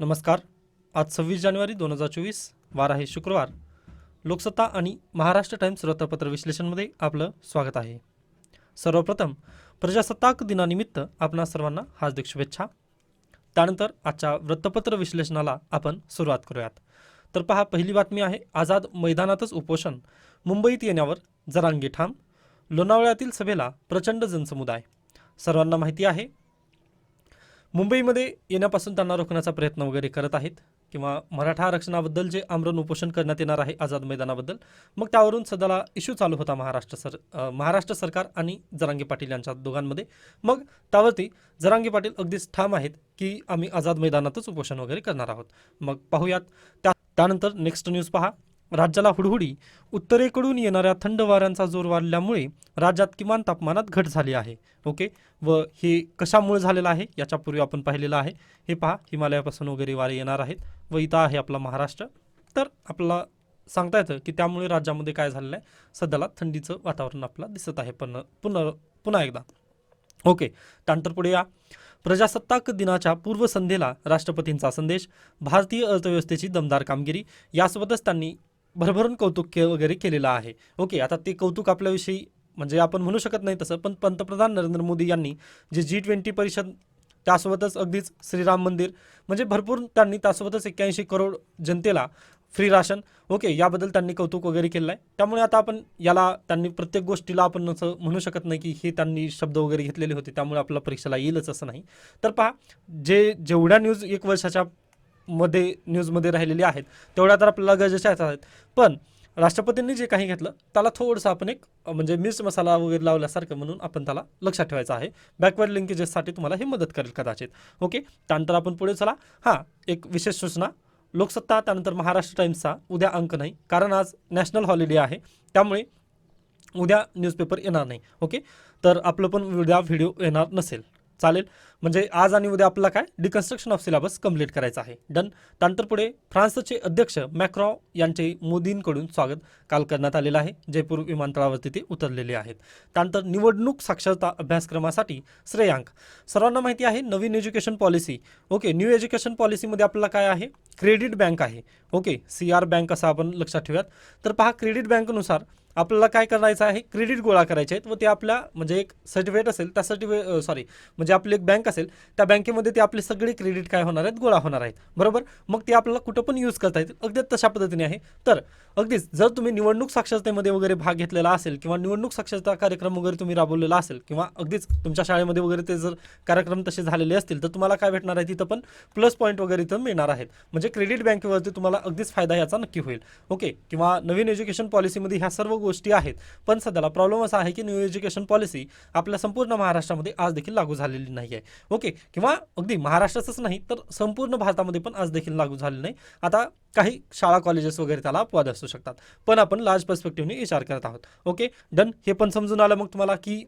नमस्कार. आज सव्वीस जानेवारी दोन हजार चोवीस वार आहे शुक्रवार. लोकसत्ता आणि महाराष्ट्र टाइम्स वृत्तपत्र विश्लेषणमध्ये आपलं स्वागत आहे. सर्वप्रथम प्रजासत्ताक दिनानिमित्त आपणा सर्वांना हार्दिक शुभेच्छा. त्यानंतर आजच्या वृत्तपत्र विश्लेषणाला आपण सुरुवात करूयात. तर पहा पहिली बातमी आहे आझाद मैदानातच उपोषण. मुंबईत येण्यावर जरांगी ठाम लोणावळ्यातील सभेला प्रचंड जनसमुदाय. सर्वांना माहिती आहे मुंबईमध्ये येण्यापासून त्यांना रोखण्याचा प्रयत्न वगैरे करत आहेत किंवा मराठा आरक्षणाबद्दल जे आमरण उपोषण करण्यात येणार आहे आझाद मैदानाबद्दल मग त्यावरून सध्याला इश्यू चालू होता महाराष्ट्र सर महाराष्ट्र सरकार आणि जरांगे पाटील यांच्या दोघांमध्ये. मग त्यावरती जरांगे पाटील अगदीच ठाम आहेत की आम्ही आझाद मैदानातच उपोषण वगैरे करणार आहोत. मग पाहूयात त्या त्यानंतर नेक्स्ट न्यूज पहा. राज्याला हुडहुडी. उत्तरेकडून येणाऱ्या थंड वाऱ्यांचा जोर वाढल्यामुळे राज्यात किमान तापमानात घट झाली आहे. ओके? व हे कशामुळे झालेलं आहे? याच्यापूर्वी आपण पाहिलेलं आहे. हे पहा हिमालयापासून वगैरे वारे येणार आहेत व इथं आहे आपला महाराष्ट्र. तर आपला सांगता येतं की त्यामुळे राज्यामध्ये काय झालेलं आहे? सध्याला थंडीचं वातावरण आपल्याला दिसत आहे. पण पुन्हा पुन्हा एकदा. ओके? त्यानंतर पुढे या. प्रजासत्ताक दिनाच्या पूर्वसंध्येला राष्ट्रपतींचा संदेश भारतीय अर्थव्यवस्थेची दमदार कामगिरी. यासोबतच त्यांनी भरभरून कौतुक के वगैरे केलेलं आहे. ओके आता ते कौतुक आपल्याविषयी म्हणजे आपण म्हणू शकत नाही तसं पण पंतप्रधान नरेंद्र मोदी यांनी जे जी ट्वेंटी परिषद त्यासोबतच अगदीच श्रीराम मंदिर म्हणजे भरपूर त्यांनी त्यासोबतच एक्क्याऐंशी करोड जनतेला फ्री राशन ओके याबद्दल त्यांनी कौतुक वगैरे केलं आहे. त्यामुळे आता आपण याला त्यांनी प्रत्येक गोष्टीला आपण असं म्हणू शकत नाही की हे त्यांनी शब्द वगैरे घेतलेले होते त्यामुळे आपल्या परीक्षेला येईलच असं नाही. तर पहा जे जेवढ्या न्यूज एक वर्षाच्या मध्ये न्यूजमध्ये राहिलेली आहेत. तेवढ्या तर आपल्याला गरजेच्या आहेत. पण राष्ट्रपतींनी जे काही घेतलं त्याला थोडंसं आपण एक म्हणजे मिर्च मसाला वगैरे लावल्यासारखं म्हणून आपण त्याला लक्षात ठेवायचं आहे. बॅकवर्ड लिंकेजेससाठी तुम्हाला हे मदत करेल कदाचित. ओके त्यानंतर आपण पुढे चला. हां एक विशेष सूचना. लोकसत्ता त्यानंतर महाराष्ट्र टाईम्सचा उद्या अंक नाही कारण आज नॅशनल हॉलिडे आहे. त्यामुळे उद्या न्यूजपेपर येणार नाही. ओके तर आपलं पण उद्या व्हिडिओ येणार नसेल. चालेल. म्हणजे आज आणि उद्या आपल्याला काय? डिकन्स्ट्रक्शन ऑफ सिलेबस कंप्लीट करायचं आहे. डन त्यानंतर पुढे फ्रान्सचे अध्यक्ष मॅक्रॉ यांचे मोदींकडून स्वागत काल करण्यात आलेलं आहे. जयपूर विमानतळावरती ते उतरलेले आहेत. त्यानंतर निवडणूक साक्षरता अभ्यासक्रमासाठी श्रेयांक. सर्वांना माहिती आहे नवीन education policy okay new education पॉलिसीमध्ये आपल्याला काय आहे? क्रेडिट बँक आहे. ओके सी आर बँक असं आपण लक्षात ठेवूयात. तर पहा क्रेडिट बँकनुसार आपल्याला काय करायचं आहे? क्रेडिट गोळा करायचे आहेत. व ते आपल्या म्हणजे एक सर्टिफिकेट असेल त्या सर्टिफिकेट सॉरी म्हणजे आपली एक बँक असेल त्या बँकेमध्ये ते आपले सगळे क्रेडिट काय होणार आहेत? गोळा होणार आहेत. बरोबर? मग ते आपल्याला कुठं पण यूज करता येतील. अगदी तशा पद्धतीने आहे. तर अगदीच जर तुम्ही निवडणूक साक्षरतेमध्ये वगैरे भाग घेतलेला असेल किंवा निवडणूक साक्षरता कार्यक्रम वगैरे तुम्ही राबवलेला असेल किंवा अगदीच तुमच्या शाळेमध्ये वगैरे ते जर कार्यक्रम तसे झालेले असतील तर तुम्हाला काय भेटणार आहे? तिथं पण प्लस पॉईंट वगैरे इथं मिळणार आहेत. म्हणजे क्रेडिट बँकेवरती तुम्हाला अगदीच फायदा याचा नक्की होईल. ओके? किंवा नवीन एज्युकेशन पॉलिसीमध्ये ह्या सर्व गोष्टी आहेत. पण सध्याला प्रॉब्लेम असा आहे की न्यू एज्युकेशन पॉलिसी आपल्या संपूर्ण महाराष्ट्रामध्ये आज देखील लागू झालेली नाही आहे ओके किंवा अगदी महाराष्ट्राचंच नाही तर संपूर्ण भारतामध्ये पण आज देखील लागू झालेली नाही. आता काही शाळा कॉलेजेस वगैरे त्याला अपवाद असू शकतात. पण आपण लार्ज पर्स्पेक्टिव्हने विचार करत आहोत. ओके डन हे पण समजून आलं मग तुम्हाला की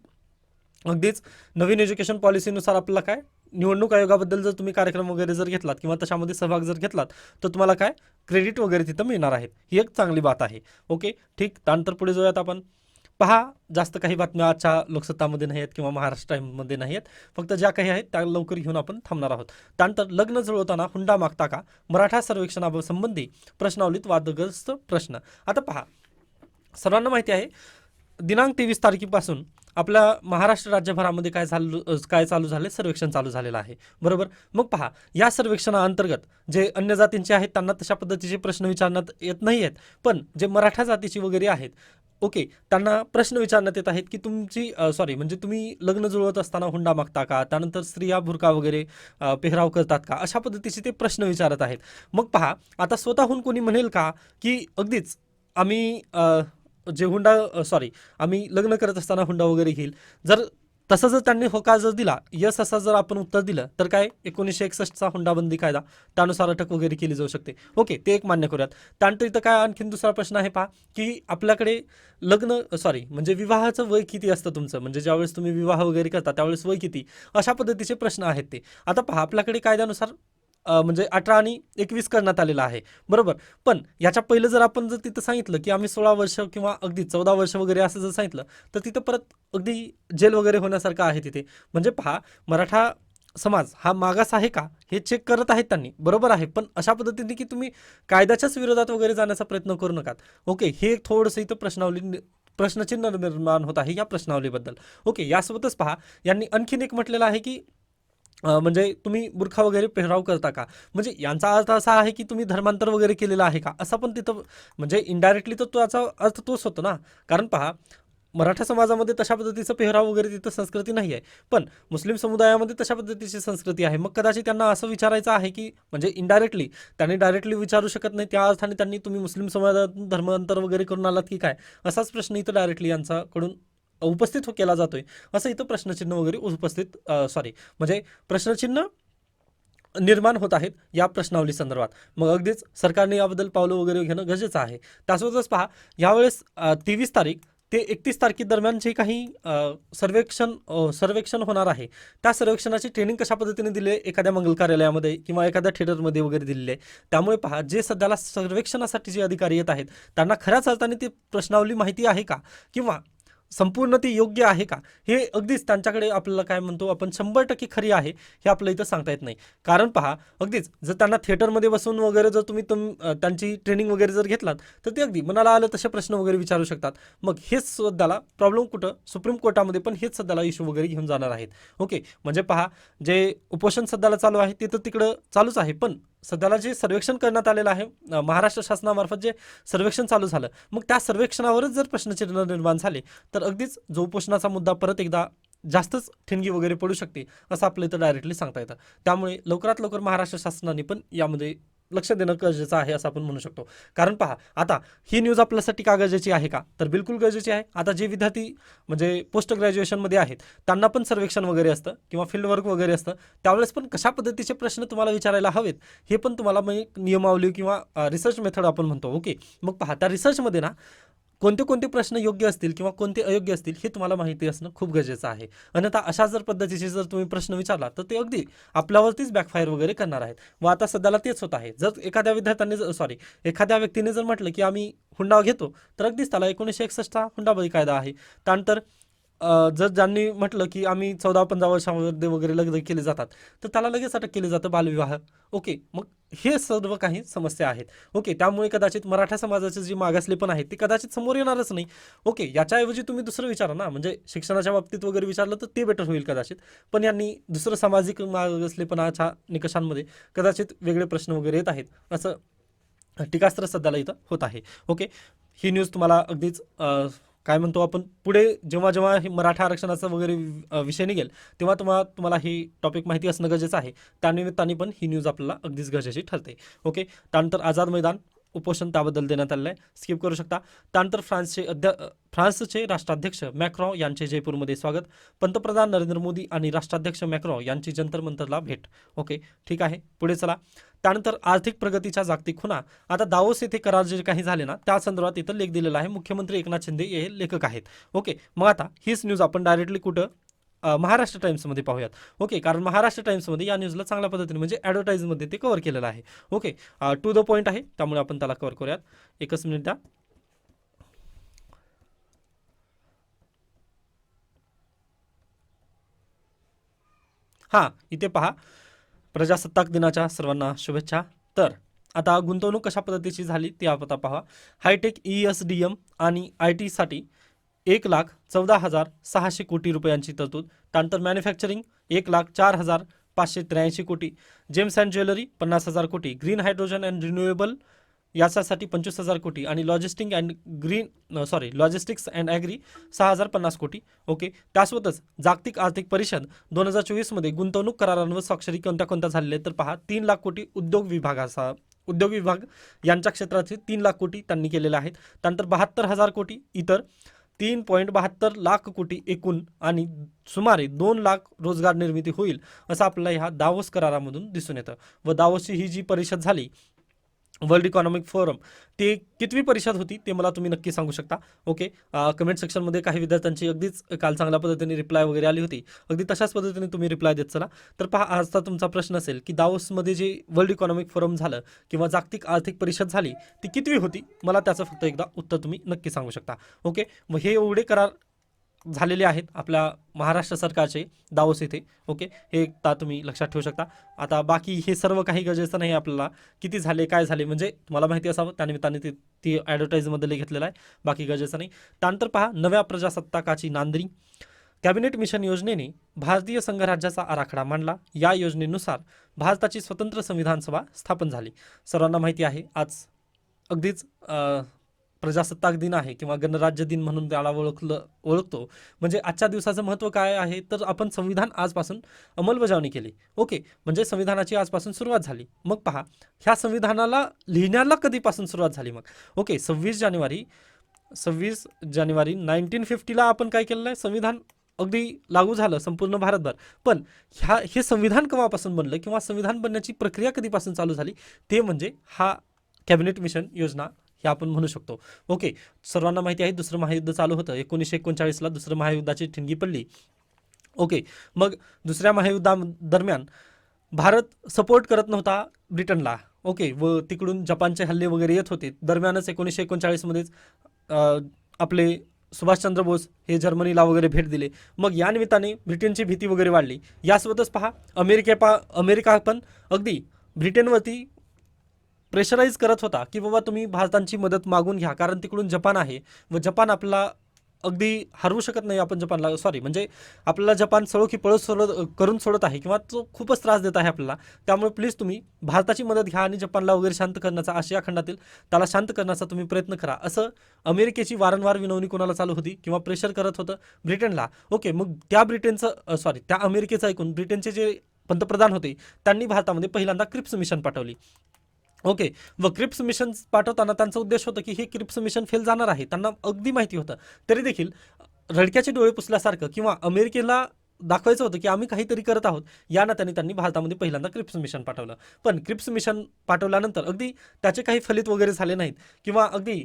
अगदीच नवीन एज्युकेशन पॉलिसीनुसार आपल्याला काय निवडणूक आयोगाबद्दल जर तुम्ही कार्यक्रम वगैरे जर घेतलात किंवा तशामध्ये सहभाग जर घेतलात तर तुम्हाला काय? क्रेडिट वगैरे तिथं मिळणार आहेत. ही एक चांगली बात आहे. ओके? ठीक. त्यानंतर पुढे जाऊयात आपण. पहा जास्त काही बातम्या आजच्या लोकसत्तामध्ये नाही आहेत किंवा महाराष्ट्र टाईममध्ये नाही आहेत फक्त ज्या काही आहेत त्या लवकर घेऊन आपण थांबणार आहोत. त्यानंतर लग्न जुळवताना हुंडा मागता का? मराठा सर्वेक्षणासंबंधी प्रश्नावलीत वादग्रस्त प्रश्न. आता पहा. सर्वांना माहिती आहे दिनांक तेवीस तारखेपासून आपला महाराष्ट्र राज्यभरामध्ये काय झालं काय चालू झाले सर्वेक्षण चालू झालेलं आहे. बरोबर? मग पहा या सर्वेक्षणाअंतर्गत जे अन्य जातींचे आहेत त्यांना तशा पद्धतीचे प्रश्न विचारण्यात येत नाही आहेत पण जे मराठा जातीची वगैरे आहेत ओके त्यांना प्रश्न विचारण्यात येत आहेत की तुमची सॉरी म्हणजे तुम्ही लग्न जुळवत असताना हुंडा मागता का? त्यानंतर स्त्रिया भुरका वगैरे पेहराव करतात का? अशा पद्धतीचे ते प्रश्न विचारत आहेत. मग पहा आता स्वतःहून कोणी म्हणेल का की अगदीच आम्ही जे हुंडा सॉरी आम्ही लग्न करत असताना हुंडा वगैरे घेईल. जर तसं जर त्यांनी होकार जर दिला यस असा जर आपण उत्तर दिलं तर काय? एकोणीसशे एकसष्टचा हुंडाबंदी कायदा. त्यानुसार अटक वगैरे केली जाऊ शकते. ओके ते एक मान्य करूयात. त्यानंतर इथं काय आणखीन दुसरा प्रश्न आहे पहा की आपल्याकडे लग्न सॉरी म्हणजे विवाहाचं वय किती असतं तुमचं? म्हणजे ज्यावेळेस तुम्ही विवाह वगैरे करता त्यावेळेस वय किती? अशा पद्धतीचे प्रश्न आहेत ते. आता पहा आपल्याकडे कायद्यानुसार म्हणजे अठरा आणि एकवीस करण्यात आलेला आहे. बरोबर? पण याच्या पहिलं जर आपण जर तिथं सांगितलं की आम्ही सोळा वर्ष किंवा अगदी चौदा वर्ष वगैरे असं जर सांगितलं तर तिथं परत अगदी जेल वगैरे होण्यासारखं आहे तिथे. म्हणजे पहा मराठा समाज हा मागास आहे का? हे चेक करत आहेत त्यांनी. बरोबर आहे. पण अशा पद्धतीने की तुम्ही कायद्याच्याच विरोधात वगैरे जाण्याचा प्रयत्न करू नका ओके हे एक थोडंसं इथं प्रश्नावली प्रश्नचिन्ह निर्माण होत आहे या प्रश्नावलीबद्दल. ओके यासोबतच पहा यांनी आणखीन एक म्हटलेलं आहे की म्हणजे तुम्ही बुरखा वगैरे पेहराव करता का? म्हणजे यांचा अर्थ असा आहे की तुम्ही धर्मांतर वगैरे केलेलं आहे का? असा पण तिथं म्हणजे इनडायरेक्टली तर त्याचा अर्थ तोच होतो ना. कारण पहा मराठा समाजामध्ये तशा पद्धतीचं पेहराव वगैरे तिथं संस्कृती नाही आहे. पण मुस्लिम समुदायामध्ये तशा पद्धतीची संस्कृती आहे. मग कदाचित त्यांना असं विचारायचं आहे की म्हणजे इनडायरेक्टली त्यांनी डायरेक्टली विचारू शकत नाही त्या अर्थाने त्यांनी तुम्ही मुस्लिम समाजातून धर्मांतर वगैरे करून आलात की काय? असाच प्रश्न इथं डायरेक्टली यांच्याकडून उपस्थित हो- केला जातोय. असं इथं प्रश्नचिन्ह वगैरे उपस्थित सॉरी म्हणजे प्रश्नचिन्ह निर्माण होत आहेत या प्रश्नावली संदर्भात. मग अगदीच सरकारने याबद्दल पावलं वगैरे घेणं गरजेचं आहे. त्यासोबतच पहा यावेळेस तेवीस तारीख ते एकतीस तारखेदरम्यान जे काही सर्वेक्षण सर्वेक्षण होणार आहे त्या सर्वेक्षणाची ट्रेनिंग कशा पद्धतीने दिली आहे? एखाद्या मंगल कार्यालयामध्ये किंवा एखाद्या थिएटरमध्ये वगैरे दिलेली आहे. त्यामुळे पहा जे सध्याला सर्वेक्षणासाठी जे अधिकारी येत आहेत त्यांना खऱ्याच अर्थाने ती प्रश्नावली माहिती आहे का? किंवा संपूर्ण ती योग्य आहे का? हे अगदीच त्यांच्याकडे आपल्याला काय म्हणतो आपण शंभर टक्के खरी आहे हे आपलं इथं सांगता येत नाही. कारण पहा अगदीच जर त्यांना थिएटरमध्ये बसून वगैरे जर तुम्ही तुम त्यांची ट्रेनिंग वगैरे जर घेतलात तर ते अगदी मनाला आलं तसे प्रश्न वगैरे विचारू शकतात. मग हेच सध्याला प्रॉब्लेम कुठं? सुप्रीम कोर्टामध्ये पण हेच सध्याला इश्यू वगैरे घेऊन जाणार आहेत. ओके म्हणजे पहा जे उपोषण सध्याला चालू आहे ते तर तिकडं चालूच आहे. पण सध्याला जे सर्वेक्षण करण्यात आलेलं आहे महाराष्ट्र शासनामार्फत जे सर्वेक्षण चालू झालं मग त्या सर्वेक्षणावरच जर प्रश्नचिन्ह निर्माण झाले तर अगदीच जो मुद्दा परत एकदा जास्तच ठिणगी वगैरे पडू शकते असं आपलं इथं डायरेक्टली सांगता येतं. त्यामुळे लवकरात लवकर महाराष्ट्र शासनाने पण यामध्ये लक्ष देणं गरजेचं आहे असं आपण म्हणू शकतो. कारण पहा आता ही न्यूज आपल्यासाठी का गरजेची आहे का? तर बिलकुल गरजेची आहे. आता जे विद्यार्थी म्हणजे पोस्ट ग्रॅज्युएशनमध्ये आहेत त्यांना पण सर्वेक्षण वगैरे असतं किंवा फील्ड वर्क वगैरे असतं. त्यावेळेस पण कशा पद्धतीचे प्रश्न तुम्हाला विचारायला हवेत हे पण तुम्हाला मग नियमावली किंवा रिसर्च मेथड आपण म्हणतो. ओके मग पहा त्या रिसर्चमध्ये ना कोणते कोणते प्रश्न योग्य असतील किंवा कोणते अयोग्य असतील हे तुम्हाला माहिती असणं खूप गरजेचं आहे. अन्यथा अशा जर पद्धतीचे जर तुम्ही प्रश्न विचारला तर ते अगदी आपल्यावरतीच बॅकफायर वगैरे करणार आहेत. व आता सध्याला तेच होत आहे. जर एखाद्या विद्यार्थ्याने सॉरी एखाद्या व्यक्तीने जर म्हटलं की आम्ही हुंडा घेतो तर अगदीच त्याला एकोणीसशे एकसष्टचा हुंडाबळी कायदा आहे. त्यानंतर जर ज्यांनी म्हटलं की आम्ही चौदा पंधरा वर्षामध्ये वगैरे लग्न केले जातात तर त्याला लगेच अटक केले जातं बालविवाह. ओके मग हे सर्व काही समस्या आहेत. ओके त्यामुळे कदाचित मराठा समाजाचे जे मागासले पण आहेत ते कदाचित समोर येणारच नाही. ओके याच्याऐवजी तुम्ही दुसरं विचारा ना म्हणजे शिक्षणाच्या बाबतीत वगैरे विचारलं तर ते बेटर होईल कदाचित. पण यांनी दुसरं सामाजिक मागासलेपणाच्या निकषांमध्ये कदाचित वेगळे प्रश्न वगैरे येत आहेत. असं टीकास्त्र सध्याला इथं होत आहे. ओके ही न्यूज तुम्हाला अगदीच काय म्हणतो आपण पुढे जेव्हा जेव्हा हे मराठा आरक्षणाचा वगैरे विषय निघेल तेव्हा तुम्हाला तुम्हाला ही टॉपिक माहिती असणं गरजेचं आहे. त्यानिमित्ताने पण ही न्यूज आपल्याला अगदीच गरजेची ठरते. ओके त्यानंतर आझाद मैदान उपोषण त्याबद्दल देण्यात आलेलं आहे. स्किप करू शकता. त्यानंतर फ्रान्सचे अध्या फ्रान्सचे राष्ट्राध्यक्ष मॅक्रॉ यांचे जयपूरमध्ये स्वागत. पंतप्रधान नरेंद्र मोदी आणि राष्ट्राध्यक्ष मॅक्रॉ यांची जंतर मंतरला भेट. ओके ठीक आहे. पुढे चला. त्यानंतर आर्थिक प्रगतीच्या जागतिक खुना आता दावोस येथे करार जे काही झाले ना त्या संदर्भात इथं लेख दिलेला आहे. मुख्यमंत्री एकनाथ शिंदे हे लेखक आहेत. ओके मग आता हीच न्यूज आपण डायरेक्टली कुठं? महाराष्ट्र टाईम्समध्ये पाहूयात. ओके कारण महाराष्ट्र टाईम्समध्ये या न्यूजला चांगल्या पद्धतीने म्हणजे ॲडव्हर्टाईजमध्ये ते कव्हर केलेलं आहे. ओके टू द पॉईंट आहे त्यामुळे आपण त्याला कव्हर करूयात. एकच मिनिट द्या. हां इथे पहा. प्रजासत्ताक दिनाच्या सर्वांना शुभेच्छा. तर आता गुंतवणूक कशा पद्धतीची झाली ती आता पहा. Hitech E S D M आणि आय टीसाठी एक लाख चौदा हजार सहाशे कोटी रुपयांची तरतूद. त्यानंतर मॅन्युफॅक्चरिंग एक लाख चार हजार पाचशे त्र्याऐंशी कोटी. जेम्स अँड ज्वेलरी पन्नास हजार कोटी. ग्रीन हायड्रोजन अँड रिन्युएबल याच्यासाठी पंचवीस हजार कोटी. आणि logistic and green sorry logistics and agri सहा हजार पन्नास कोटी. ओके. त्यासोबतच जागतिक आर्थिक परिषद दोन हजार चोवीसमध्ये गुंतवणूक करारांवर स्वाक्षरी कोणत्या कोणत्या झालेल्या तर पहा तीन लाख कोटी उद्योग विभागाचा उद्योग विभाग यांच्या क्षेत्राचे तीन लाख कोटी त्यांनी केलेले आहेत. त्यानंतर बहात्तर हजार कोटी इतर तीन पॉईंट बहात्तर लाख कोटी एकूण आणि सुमारे दोन लाख रोजगार निर्मिती होईल असं आपल्याला ह्या दावोस करारामधून दिसून येतं. व दावोसची ही जी परिषद झाली वर्ल्ड इकॉनॉमिक फोरम. ते कितवी परिषद होती ते मला तुम्ही नक्की सांगू शकता. ओके? कमेंट सेक्शनमध्ये काही विद्यार्थ्यांची अगदीच काल चांगल्या पद्धतीने रिप्लाय वगैरे आली होती. अगदी तशाच पद्धतीने तुम्ही रिप्लाय देत चला. तर पहा आजचा तुमचा प्रश्न असेल की दावसमध्ये जे वर्ल्ड इकॉनॉमिक फोरम झालं किंवा जागतिक आर्थिक परिषद झाली ती कितवी होती? मला त्याचं फक्त एकदा उत्तर तुम्ही नक्की सांगू शकता. ओके? मग हे एवढे करार झालेले आहेत आपल्या महाराष्ट्र सरकारचे दावोस येथे ओके? हे एकदा तुम्ही लक्षात ठेवू शकता. आता बाकी हे सर्व काही गरजेचं नाही आपल्याला. किती झाले काय झाले म्हणजे तुम्हाला माहिती असावं. त्यानिमित्ताने ते ती ॲडव्हर्टाईजमध्ये घेतलेलं आहे. बाकी गरजेचं नाही. त्यानंतर पहा नव्या प्रजासत्ताकाची नांदरी. कॅबिनेट मिशन योजनेने भारतीय संघराज्याचा आराखडा मांडला. या योजनेनुसार भारताची स्वतंत्र संविधान सभा स्थापन झाली. सर्वांना माहिती आहे आज अगदीच प्रजासत्ताक दिन आहे किंवा गणराज्य दिन म्हणून त्याला ओळखलं ओळखतो. म्हणजे आजच्या दिवसाचं महत्त्व काय आहे? तर आपण संविधान आजपासून अंमलबजावणी केली. ओके. म्हणजे संविधानाची आजपासून सुरुवात झाली. मग पहा ह्या संविधानाला लिहिण्याला कधीपासून सुरुवात झाली मग? ओके सव्वीस जानेवारी सव्वीस जानेवारी नाईन्टीन फिफ्टीला आपण काय केलेलं आहे संविधान अगदी लागू झालं संपूर्ण भारतभर. पण ह्या हे संविधान केव्हापासून बनलं किंवा संविधान बनण्याची प्रक्रिया कधीपासून चालू झाली? ते म्हणजे हा कॅबिनेट मिशन योजना हे आपण म्हणू शकतो. ओके सर्वांना माहिती आहे दुसरं महायुद्ध चालू होतं. एकोणीसशे एकोणचाळीसला दुसरं महायुद्धाची ठिणगी पडली. ओके मग दुसऱ्या महायुद्धा दरम्यान भारत सपोर्ट करत नव्हता ब्रिटनला. ओके व तिकडून जपानचे हल्ले वगैरे येत होते. दरम्यानच एकोणीसशे एकोणचाळीसमध्येच आपले सुभाषचंद्र बोस हे जर्मनीला वगैरे भेट दिले. मग या निमित्ताने ब्रिटनची भीती वगैरे वाढली. यासोबतच पहा अमेरिके पा अमेरिका पण अगदी ब्रिटनवरती प्रेशराईज करत होता की बाबा तुम्ही भारतांची मदत मागून घ्या कारण तिकडून जपान आहे व जपान आपला अगदी हरवू शकत नाही आपण जपानला. सॉरी म्हणजे आपल्याला जपान सळो की पळत सोडत करून सोडत आहे किंवा तो खूपच त्रास देत आहे आपल्याला. त्यामुळे प्लीज तुम्ही भारताची मदत घ्या आणि जपानला वगैरे शांत करण्याचा आशिया खंडातील त्याला शांत करण्याचा तुम्ही प्रयत्न करा. असं अमेरिकेची वारंवार विनवणी कोणाला चालू होती किंवा प्रेशर करत होतं? ब्रिटनला. ओके मग त्या ब्रिटनचं सॉरी त्या अमेरिकेचं ऐकून ब्रिटनचे जे पंतप्रधान होते त्यांनी भारतामध्ये पहिल्यांदा क्रिप्स मिशन पाठवली. ओके व क्रिप्स मिशन पाठवताना त्यांचा उद्देश होता की हे क्रिप्स मिशन फेल जाणार आहे त्यांना अगदी माहिती होतं. तरी देखील रडक्याचे डोळे पुसल्यासारखं किंवा अमेरिकेला दाखवायचं होतं की आम्ही काहीतरी करत आहोत या नात्याने त्यांनी भारतामध्ये पहिल्यांदा क्रिप्स मिशन पाठवलं. पण क्रिप्स मिशन पाठवल्यानंतर अगदी त्याचे काही फलित वगैरे झाले नाहीत किंवा अगदी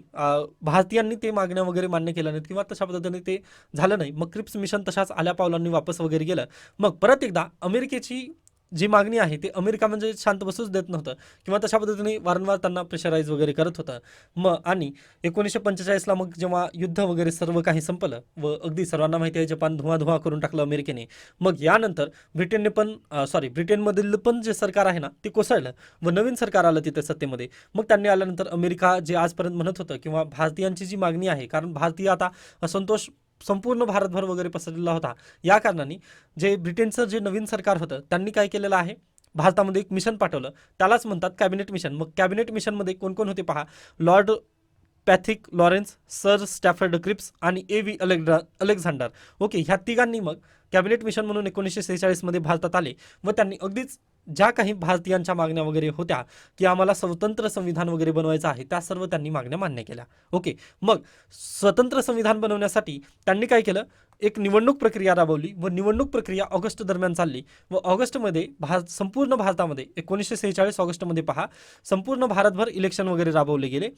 भारतीयांनी ते मागण्या वगैरे मान्य केल्या नाहीत किंवा तशा पद्धतीने ते झालं नाही. मग क्रिप्स मिशन तशाच आल्या पावलांनी वापस वगैरे गेलं. मग परत एकदा अमेरिकेची जी मागणी आहे ती अमेरिका म्हणजे शांत बसूच देत नव्हतं. किंवा तशा पद्धतीने वारंवार त्यांना प्रेशराईज वगैरे करत होतं. मग आणि एकोणीसशे पंचेचाळीसला मग जेव्हा युद्ध वगैरे सर्व काही संपलं व अगदी सर्वांना माहिती आहे जपान धुवाधुवा करून टाकलं अमेरिकेने मग यानंतर ब्रिटनने पण सॉरी ब्रिटनमधील पण जे सरकार आहे ना ते कोसळलं व नवीन सरकार आलं तिथे सत्तेमध्ये. मग त्यांनी आल्यानंतर अमेरिका जे आजपर्यंत म्हणत होतं किंवा भारतीयांची जी मागणी आहे कारण भारतीय आता असंतोष संपूर्ण भारतभर वगैरे पसरलेला होता. या कारणाने जे ब्रिटनचं जे नवीन सरकार होतं त्यांनी काय केलेलं आहे? भारतामध्ये एक मिशन पाठवलं. त्यालाच म्हणतात कॅबिनेट मिशन. मग कॅबिनेट मिशनमध्ये कोण कोण होते पहा? Lord Pethick Lawrence sir Stafford Cripps आणि A V Alexa Alexander. Okay ह्या तिघांनी मग कॅबिनेट मिशन म्हणून एकोणीसशे सेहेचाळीसमध्ये भारतात आले. व त्यांनी अगदीच ज्या काही भारतीयांच्या मागण्या वगैरे होत्या की आम्हाला स्वतंत्र संविधान वगैरे बनवायचं आहे त्या सर्व त्यांनी मागण्या मान्य केल्या. ओके मग स्वतंत्र संविधान बनवण्यासाठी त्यांनी काय केलं? एक निवडणूक प्रक्रिया राबवली व निवडणूक प्रक्रिया ऑगस्ट दरम्यान चालली. व ऑगस्टमध्ये भारत संपूर्ण भारतामध्ये एकोणीसशे सेहेचाळीस ऑगस्टमध्ये पहा संपूर्ण भारतभर इलेक्शन वगैरे राबवले गेले.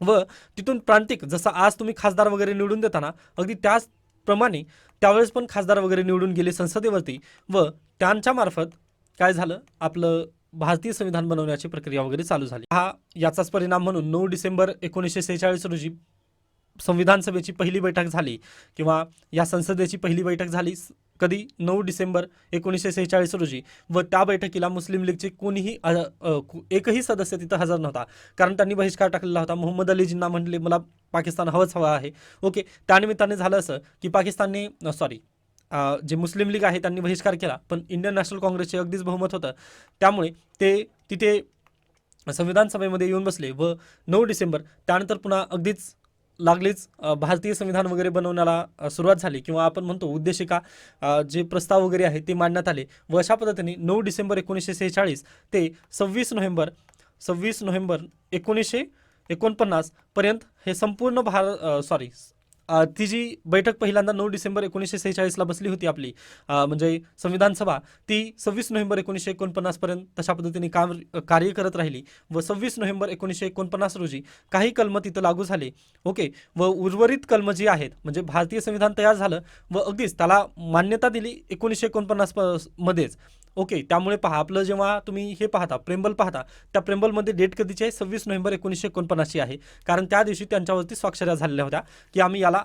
व तिथून प्रांतिक जसं आज तुम्ही खासदार वगैरे निवडून देताना अगदी त्याचप्रमाणे त्यावेळेस पण खासदार वगैरे निवडून गेले संसदेवरती. व त्यांच्या मार्फत काय झालं? आपलं भारतीय संविधान बनवण्याची प्रक्रिया वगैरे चालू झाली. हा याचाच परिणाम म्हणून नऊ डिसेंबर एकोणीसशे सेहेचाळीस रोजी संविधान सभेची पहिली बैठक झाली किंवा या संसदेची पहिली बैठक झाली कधी? नऊ डिसेंबर एकोणीसशे सेहेचाळीस रोजी. व त्या बैठकीला मुस्लिम लीगचे कोणीही एकही सदस्य तिथं हजर नव्हता. कारण त्यांनी बहिष्कार टाकलेला होता. मोहम्मद अली जिन्ना म्हणले मला पाकिस्तान हवंच हवा आहे. ओके त्यानिमित्ताने झालं असं की पाकिस्तानने सॉरी जे मुस्लिम लीग आहे त्यांनी बहिष्कार केला पण इंडियन नॅशनल काँग्रेसचे अगदीच बहुमत होतं. त्यामुळे ते तिथे संविधान सभेमध्ये येऊन बसले व नऊ डिसेंबर त्यानंतर पुन्हा अगदीच लागलीच भारतीय संविधान वगैरे बनवण्याला सुरुवात झाली किंवा आपण म्हणतो उद्देशिका जे प्रस्ताव वगैरे आहे ते मांडण्यात आले व अशा पद्धतीने नऊ डिसेंबर एकोणीसशे सेहेचाळीस ते सव्वीस नोव्हेंबर सव्वीस नोव्हेंबर एकोणीसशे एकोणपन्नास पर्यंत हे संपूर्ण भार सॉरी ती जी बैठक पहिल्यांदा नऊ डिसेंबर एकोणीसशे सेहेचाळीसला बसली होती आपली म्हणजे संविधान सभा ती सव्वीस नोव्हेंबर एकोणीसशे एकोणपन्नासपर्यंत तशा पद्धतीने काम कार्य करत राहिली व सव्वीस नोव्हेंबर एकोणीसशे एकोणपन्नास रोजी काही कलम तिथं लागू झाले. ओके व उर्वरित कलम जी आहेत म्हणजे भारतीय संविधान तयार झालं व अगदीच त्याला मान्यता दिली एकोणीसशे एकोणपन्नास मध्येच. ओके त्यामुळे पहा आपलं जेव्हा तुम्ही हे पाहता प्रेम्बल पाहता त्या प्रेम्बलमध्ये डेट कधीची आहे? सव्वीस नोव्हेंबर एकोणीसशे एकोणपन्नासची आहे. कारण त्या दिवशी त्यांच्यावरती स्वाक्षऱ्या झालेल्या होत्या की आम्ही याला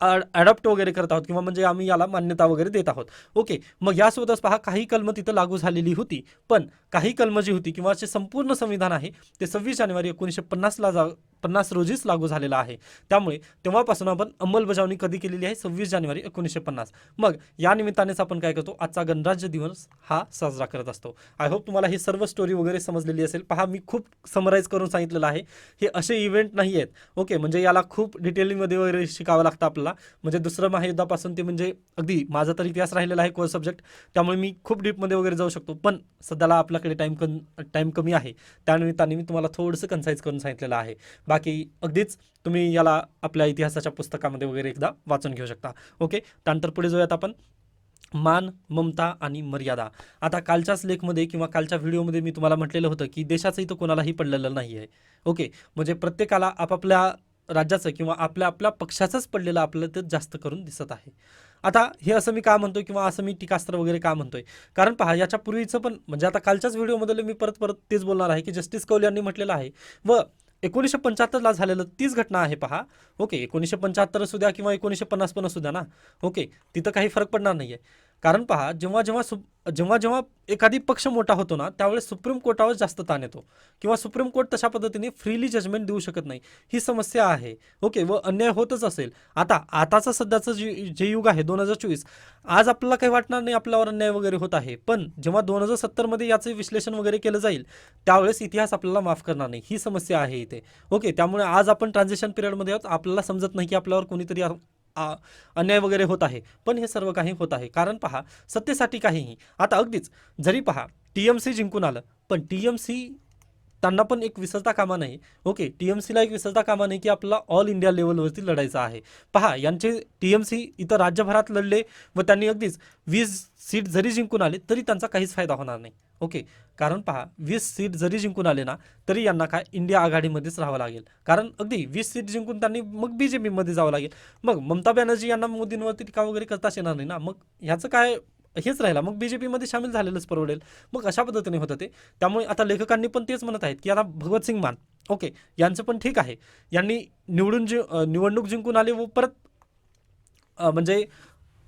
अडॉप्ट वगैरे करत आहोत किंवा म्हणजे आम्ही याला मान्यता वगैरे देत आहोत. ओके मग यासोबतच पहा काही कलम तिथं लागू झालेली होती पण काही कलम जी होती किंवा जे संपूर्ण संविधान आहे ते सव्वीस जानेवारी एकोणीसशे पन्नासला जा पन्नास रोजीच लागू झालेला आहे. त्यामुळे तेव्हापासून आपण अंमलबजावणी कधी केलेली आहे? सव्वीस जानेवारी एकोणीसशे पन्नास. मग या निमित्तानेच आपण काय करतो? आजचा गणराज्य दिवस हा साजरा करत असतो. आय होप तुम्हाला ही सर्व स्टोरी वगैरे समजलेली असेल. पहा मी खूप समराईज करून सांगितलेलं आहे. हे असे इव्हेंट नाही आहेत. ओके म्हणजे याला खूप डिटेलिंगमध्ये वगैरे शिकावं लागतं आपल्याला. म्हणजे दुसरं महायुद्धापासून ते म्हणजे अगदी माझा तर इतिहास राहिलेला आहे कोर्स सब्जेक्ट त्यामुळे मी खूप डीपमध्ये वगैरे जाऊ शकतो. पण सध्याला आपल्याकडे टाईम कन टाईम कमी आहे. त्यानिमित्ताने मी तुम्हाला थोडंसं कन्साईज करून सांगितलेलं आहे. बाकी अगदीच तुम्ही याला आपल्या इतिहासाच्या पुस्तकामध्ये वगैरे एकदा वाचून घेऊ शकता. ओके? त्यानंतर पुढे जाऊयात आपण. मान ममता आणि मर्यादा. आता कालच्याच लेखमध्ये किंवा कालच्या व्हिडिओमध्ये मी तुम्हाला म्हटलेलं होतं की देशाचं इथं कोणालाही पडलेलं नाही आहे ओके? म्हणजे प्रत्येकाला आपापल्या राज्याचं किंवा आपल्या आपल्या पक्षाचंच पडलेलं आपल्याला ते जास्त करून दिसत आहे. आता हे असं मी का म्हणतोय किंवा असं मी टीकास्त्र वगैरे का म्हणतोय? कारण पहा याच्या पूर्वीचं पण म्हणजे आता कालच्याच व्हिडिओमध्ये मी परत परत तेच बोलणार आहे की जस्टिस कौल यांनी म्हटलेलं आहे. व एकोणीसशे पंच्याहत्तरला झालेलं तीच घटना आहे पहा. ओके एकोणीसशे पंच्याहत्तर असू द्या किंवा एकोणीसशे पन्नास पण असू द्या ना. ओके तिथं काही फरक पडणार नाही आहे कारण पहा जेव्हा जेव्हा सु जेव्हा जेव्हा एखादी पक्ष मोठा होतो ना त्यावेळेस सुप्रीम कोर्टावर जास्त ताण येतो. किंवा सुप्रीम कोर्ट तशा पद्धतीने फ्रीली जजमेंट देऊ शकत नाही. ही समस्या आहे. ओके व अन्याय होतच असेल. आता आताचं सध्याचं जे जे युग आहे दोन हजार चोवीस आज आपल्याला काही वाटणार नाही आपल्यावर अन्याय वगैरे होत आहे. पण जेव्हा दोन हजार सत्तरमध्ये याचं विश्लेषण वगैरे केलं जाईल त्यावेळेस इतिहास आपल्याला माफ करणार नाही. ही समस्या आहे इथे. ओके त्यामुळे आज आपण ट्रान्झॅक्शन पिरियडमध्ये आहोत. आपल्याला समजत नाही की आपल्यावर कोणीतरी अन्याय वगैरे होत आहे. पण हे सर्व काही होत आहे. कारण पहा सत्तेसाठी काहीही. आता अगदीच जरी पहा टी एम सी जिंकून आलं पण टी एम सी त्यांना पण एक विसरता कामा नाही. ओके टी एम सीला एक विसरता कामा नाही की आपला ऑल इंडिया लेवलवरती लढायचं आहे. पहा यांचे टी एम सी इथं राज्यभरात लढले व त्यांनी अगदीच वीस सीट जरी जिंकून आले तरी त्यांचा काहीच फायदा होणार नाही. ओके कारण पहा वीस सीट जरी जिंकून आले ना तरी यांना काय इंडिया आघाडीमध्येच राहावं लागेल. कारण अगदी वीस सीट जिंकून त्यांनी मग बी जे पीमध्ये जावं लागेल. मग ममता बॅनर्जी यांना मोदींवरती टीका वगैरे करताच येणार नाही ना. मग ह्याचं काय हेच राहिला. मग बी जे पीमध्ये सामील झालेलंच परवडेल. मग अशा पद्धतीने होतं ते. त्यामुळे आता लेखकांनी पण तेच म्हणत आहेत की आता भगवतसिंग मान ओके यांचं पण ठीक आहे. यांनी निवडून जि निवडणूक जिंकून आले व परत म्हणजे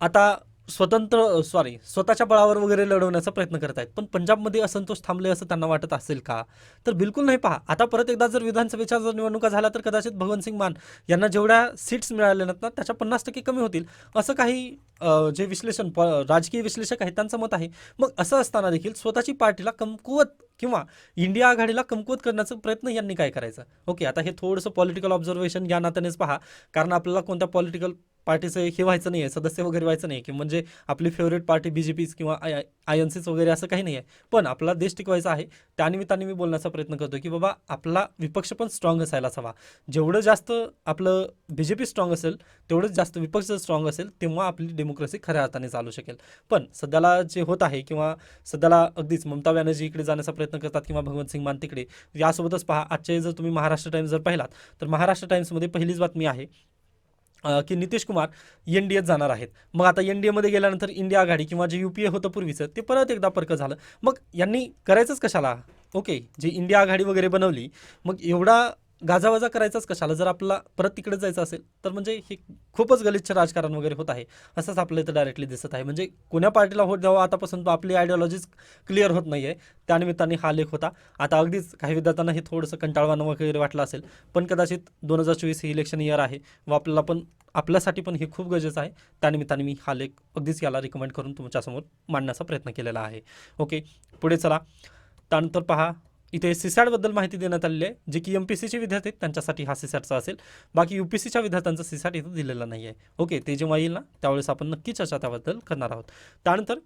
आता स्वतंत्र सॉरी स्वतःच्या बळावर वगैरे लढवण्याचा प्रयत्न करत आहेत पण पंजाबमध्ये असंतोष थांबले असं त्यांना वाटत असेल का? तर बिलकुल नाही पहा. आता परत एकदा जर विधानसभेच्या जर निवडणुका झाल्या तर कदाचित भगवंतसिंग मान यांना जेवढ्या सीट्स मिळाल्या नाहीत ना त्याच्या पन्नास टक्के कमी होतील. असं काही जे विश्लेषण प राजकीय विश्लेषक आहेत त्यांचं मत आहे. मग असं असताना देखील स्वतःची पार्टीला कमकुवत किंवा इंडिया आघाडीला कमकुवत करण्याचा प्रयत्न यांनी काय करायचा? ओके आता हे थोडंसं पॉलिटिकल ऑब्झर्वेशन या नात्यानेच पहा. कारण आपल्याला कोणत्या पॉलिटिकल पार्टीचं हे व्हायचं नाही आहे सदस्य वगैरे व्हायचं नाही की म्हणजे आपली favourite party B J peach किंवा आय आय एन सीच वगैरे असं काही नाही आहे पण आपला देश टिकवायचा आहे त्यानिमित्ताने मी बोलण्याचा प्रयत्न करतो की बाबा आपला विपक्ष पण स्ट्रॉंग असायलाच हवा. जेवढं जास्त आपलं बी जे पी स्ट्रॉंग असेल तेवढंच जास्त विपक्ष स्ट्रॉंग असेल तेव्हा आपली डेमोक्रेसी खऱ्या अर्थाने चालू शकेल. पण सध्याला जे होत आहे किंवा सध्याला अगदीच ममता बॅनर्जी इकडे जाण्याचा प्रयत्न करतात किंवा भगवंत सिंग मान तिकडे यासोबतच पहा आजचे जर तुम्ही महाराष्ट्र टाइम्स जर पाहिलात तर महाराष्ट्र टाइम्समध्ये पहिलीच बातमी आहे की नितीश कुमार एन डी एत जाणार आहेत. मग आता एन डी एमध्ये गेल्यानंतर इंडिया आघाडी किंवा जे यू पी ए होतं पूर्वीचं ते परत एकदा परकं झालं. मग यांनी करायचंच कशाला? ओके जी इंडिया आघाडी वगैरे बनवली मग एवढा गाजावाजा करायचाच कशाला? जर आपला परत तिकडे जायचं असेल तर म्हणजे हे खूपच गलिच्छ राजकारण वगैरे होत आहे. असंच आपल्या इथं डायरेक्टली दिसत आहे. म्हणजे कोण्या पार्टीला होत द्यावं आतापासून आपली आयडिओलॉजीज क्लिअर होत नाही आहे त्यानिमित्ताने हा लेख होता. आता अगदीच काही विद्यार्थ्यांना हे थोडंसं कंटाळवाणं वगैरे वाटलं असेल पण कदाचित दोन हजार चोवीस हे इलेक्शन इयर आहे व आपल्याला पण आपल्यासाठी पण हे खूप गरजेचं आहे. त्यानिमित्ताने मी हा लेख अगदीच याला रिकमेंड करून तुमच्यासमोर मांडण्याचा प्रयत्न केलेला आहे. ओके पुढे चला. त्यानंतर पहा इथे सीसॅटबद्दल माहिती देण्यात आलेली आहे जे की एम पी सीचे विद्यार्थी आहेत त्यांच्यासाठी हा सीसॅटचा असेल. बाकी यू पी सीच्या विद्यार्थ्यांचा सीसॅट इथं दिलेला नाही आहे. ओके ते जेव्हा येईल ना त्यावेळेस आपण नक्की चर्चा त्याबद्दल करणार आहोत. त्यानंतर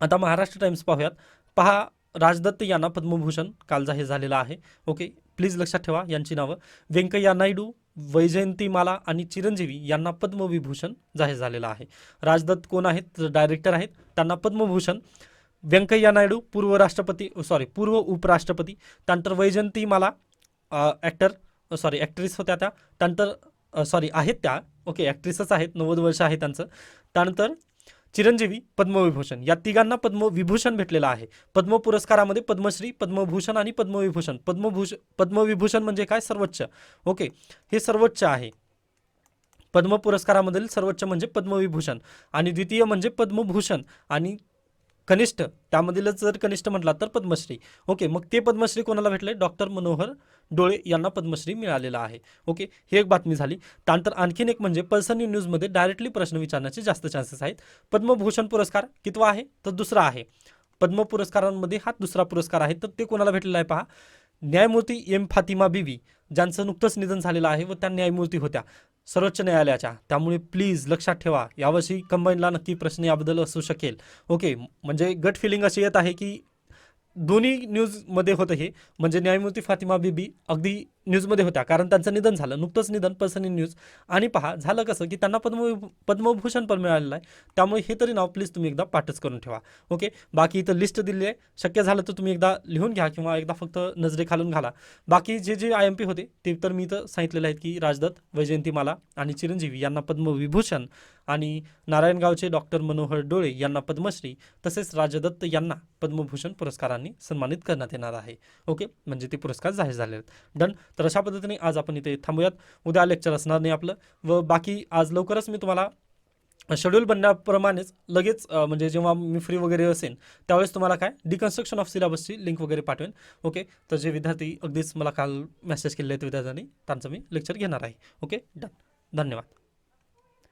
आता महाराष्ट्र टाइम्स पाहूयात. पहा राजदत्त यांना पद्मभूषण काल जाहीर झालेला आहे. ओके प्लीज लक्षात ठेवा यांची नावं. व्यंकय्या नायडू वैजयंतीमाला आणि चिरंजीवी यांना पद्मविभूषण जाहीर झालेला आहे. राजदत्त कोण आहेत? डायरेक्टर आहेत. त्यांना पद्मभूषण. व्यंकय्या नायडू पूर्व राष्ट्रपती सॉरी पूर्व उपराष्ट्रपती त्यानंतर वैजयंतीमाला ॲक्टर सॉरी ॲक्ट्रेस होत्या त्या. त्यानंतर सॉरी आहेत त्या. ओके ॲक्ट्रेसच आहेत. नव्वद वर्ष आहे त्यांचं. त्यानंतर चिरंजीवी पद्मविभूषण. या तिघांना पद्मविभूषण भेटलेलं आहे. पद्म पुरस्कारामध्ये पद्मश्री पद्मभूषण आणि पद्मविभूषण. पद्मभूषण पद्मविभूषण म्हणजे काय? सर्वोच्च. ओके हे सर्वोच्च आहे. पद्म पुरस्कारामधील सर्वोच्च म्हणजे पद्मविभूषण आणि द्वितीय म्हणजे पद्मभूषण आणि कनिष्ठ त्यामधीलच जर कनिष्ठ म्हटला तर पद्मश्री. ओके मग ते पद्मश्री कोणाला भेटले? डॉक्टर मनोहर डोळे यांना पद्मश्री मिळालेला आहे. ओके ही एक बातमी झाली. त्यानंतर आणखीन एक म्हणजे पर्सनली न्यूजमध्ये डायरेक्टली प्रश्न विचारण्याचे जास्त चान्सेस आहेत. पद्मभूषण पुरस्कार कितवा आहे? तर दुसरा आहे. पद्म पुरस्कारांमध्ये हा दुसरा पुरस्कार आहे. तर ते कोणाला भेटलेला आहे पहा? न्यायमूर्ती एम फातिमा बीवी ज्यांचं नुकतंच निधन झालेलं आहे व त्या न्यायमूर्ती होत्या. सर्वोच्च न्यायालयाच्या. त्यामुळे प्लीज लक्षात ठेवा. यावर्षी कंबाईनला नक्की प्रश्न याबद्दल असू शकेल. ओके म्हणजे गट फिलिंग अशी येत आहे की दोन्ही न्यूजमध्ये होतं हे. म्हणजे न्यायमूर्ती फातिमा बीबी अगदी न्यूजमध्ये होत्या. कारण त्यांचं निधन झालं. नुकतंच निधन पर्सनली न्यूज. आणि पहा झालं कसं की त्यांना पद्म पद्मभूषण पण मिळालेलं आहे. त्यामुळे हे तरी नाव प्लीज तुम्ही एकदा पाठच करून ठेवा. ओके बाकी इथं लिस्ट दिली आहे. शक्य झालं तर तुम्ही एकदा लिहून घ्या किंवा एकदा फक्त नजरेखालून घाला. बाकी जे जे आय एम पी होते ते तर मी इथं सांगितलेले आहेत की राजदत्त वैजयंतीमाला आणि चिरंजीवी यांना पद्मविभूषण आणि नारायणगावचे डॉक्टर मनोहर डोळे यांना पद्मश्री तसेच राजदत्त यांना पद्मभूषण पुरस्कारांनी सन्मानित करण्यात येणार आहे. ओके म्हणजे ते पुरस्कार जाहीर झाले आहेत. डन तर अशा पद्धतीने आज आपण इथे थांबूयात. उद्या लेक्चर असणार नाही आपलं. व बाकी आज लवकरच मी तुम्हाला शेड्यूल बनण्याप्रमाणेच लगेच म्हणजे जेव्हा मी फ्री वगैरे असेल त्यावेळेस तुम्हाला काय? डिकन्स्ट्रक्शन ऑफ सिलेबसची लिंक वगैरे पाठवेन. ओके तर जे विद्यार्थी अगदीच मला काल मेसेज केले आहेत विद्यार्थ्यांनी त्यांचं मी लेक्चर घेणार आहे. ओके डन धन्यवाद.